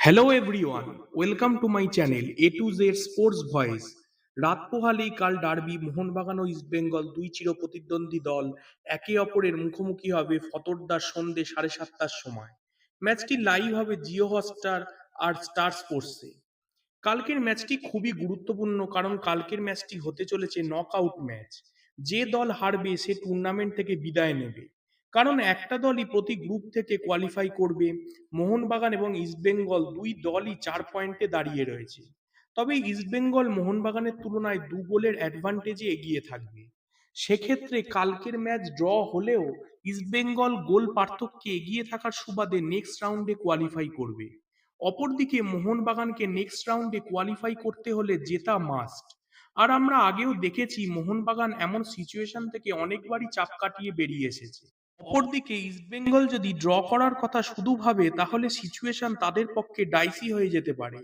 Hello everyone welcome to my channel A to Z sports voice রাত পোহালেই কাল derby Mohun Bagan ও ইস্টবেঙ্গল দুই চিরপ্রতিদ্বন্দ্বী দল একে অপরের মুখোমুখি হবে ফতোরদার সন্ধে সাড়ে সাতটার সময়। ম্যাচটি লাইভ হবে জিও হটস্টার আর স্টার স্পোর্টসে কালকের ম্যাচটি খুবই গুরুত্বপূর্ণ কারণ কালকের ম্যাচটি হতে চলেছে নক আউট ম্যাচ যে দল হারবে সে টুর্নামেন্ট থেকে বিদায় নেবে। কারণ একটা দলই প্রতি গ্রুপ থেকে কোয়ালিফাই করবে। মোহনবাগান এবং ইস্টবেঙ্গল দুই দলই চার পয়েন্টে দাঁড়িয়ে রয়েছে। তবে ইস্টবেঙ্গল মোহনবাগানের তুলনায় দু গোলের অ্যাডভান্টেজে এগিয়ে থাকবে। সেক্ষেত্রে কালকের ম্যাচ ড্র হলেও ইস্টবেঙ্গল গোল পার্থক্যে এগিয়ে থাকার সুবাদে নেক্সট রাউন্ডে কোয়ালিফাই করবে। অপরদিকে মোহনবাগানকে নেক্সট রাউন্ডে কোয়ালিফাই করতে হলে জেতা মাস্ট আর আমরা আগেও দেখেছি মোহনবাগান এমন সিচুয়েশন থেকে অনেকবারই চাপ কাটিয়ে বেরিয়ে এসেছে। অপরদিকে ইস্টবেঙ্গল যদি ড্র করার কথা শুধু ভাবে, তাহলে সিচুয়েশন তাদের পক্ষে ডাইসি হয়ে যেতে পারে।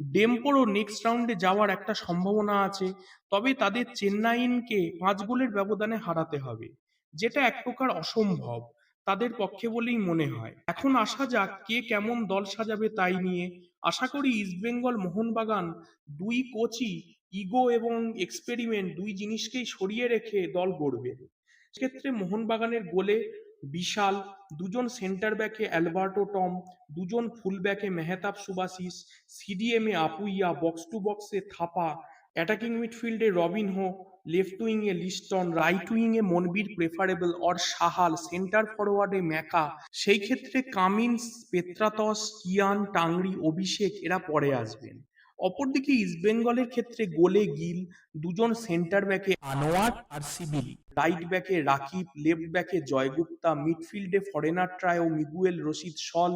ডেম্পোরও নেক্সট রাউন্ডে যাওয়ার একটা সম্ভাবনা আছে, তবে তাদের চেন্নাইনকে পাঁচ গোলের ব্যবধানে হারাতে হবে, যেটা এক প্রকার অসম্ভব, তাদের পক্ষে বলেই মনে হয়। এখন আসা যাক কে কেমন দল সাজাবে তাই নিয়ে। আশা করি ইস্টবেঙ্গল মোহনবাগান দুই কোচই ইগো এবং এক্সপেরিমেন্ট দুই জিনিসকেই সরিয়ে রেখে দল গড়বে। সেক্ষেত্রে মোহনবাগানের গোলে বিশাল দুজন সেন্টার ব্যাকে অ্যালবার্টো টম, দুজন ফুল ব্যাকে মেহতাব সুবাসিস সিডিএমে আপুইয়া বক্স টু বক্সে থাপা অ্যাটাকিং মিডফিল্ডে রবিন হো লেফট উইংয়ে Liston right উইংয়ে Manvir preferable or Sahal center ফরওয়ার্ডে ম্যাকা। সেই ক্ষেত্রে কামিন্স, পেত্রাতস, কিয়ান, টাংরি, অভিষেক এরা পরে আসবেন। অপরদিকে ইস্টবেঙ্গলের ক্ষেত্রে গোলে গিল দুজন সেন্টার ব্যাকে আনোয়ার আর সিবিলি। রাইট ব্যাকে রাকিব লেফট ব্যাকে জয়গুপ্তা মিডফিল্ডে foreigner trio Miguel Rashid Saul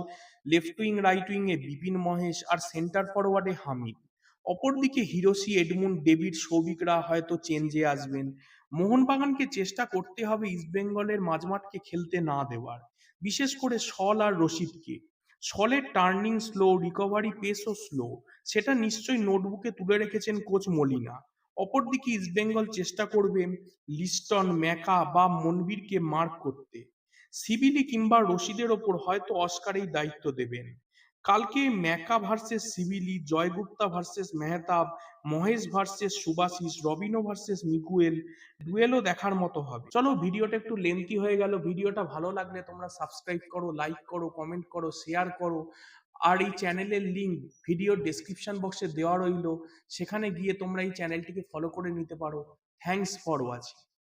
left wing right উইংয়ে বিপিন মহেশ আর সেন্টার ফরওয়ার্ডে হামিদ। অপরদিকে হিরোসি এডমুন ডেভিড সৌভিকরা হয়তো চেঞ্জে আসবেন। মোহনবাগানকে চেষ্টা করতে হবে ইস্টবেঙ্গলের মাঝমাঠকে খেলতে না দেওয়ার বিশেষ করে সল আর রশিদকে। সলের টার্নিং স্লো রিকভারি পেসও স্লো সেটা নিশ্চয়ই নোটবুকে তুলে রেখেছেন কোচ মলিনা। অপরদিকে ইস্টবেঙ্গল চেষ্টা করবে লিস্টন ম্যাকা বা মনবীরকে মার্ক করতে। সিবিলি কিংবা রশিদের ওপর হয়তো অস্কারেই দায়িত্ব দেবেন। কালকে ম্যাকা versus সিবিলি, Joy Gupta versus Mehtab, Mahesh versus সুবাসিস রবিনো ভার্সেস মিগুয়েল ডুয়েলও দেখার মতো হবে। চলো ভিডিওটা একটু লেন্থি হয়ে গেল। ভিডিওটা ভালো লাগলে তোমরা সাবস্ক্রাইব করো লাইক করো কমেন্ট করো শেয়ার করো। আর এই চ্যানেলের লিঙ্ক ভিডিওর ডেসক্রিপশন বক্সে দেওয়া রইল। সেখানে গিয়ে তোমরা এই চ্যানেলটিকে ফলো করে নিতে পারো। Thanks for watching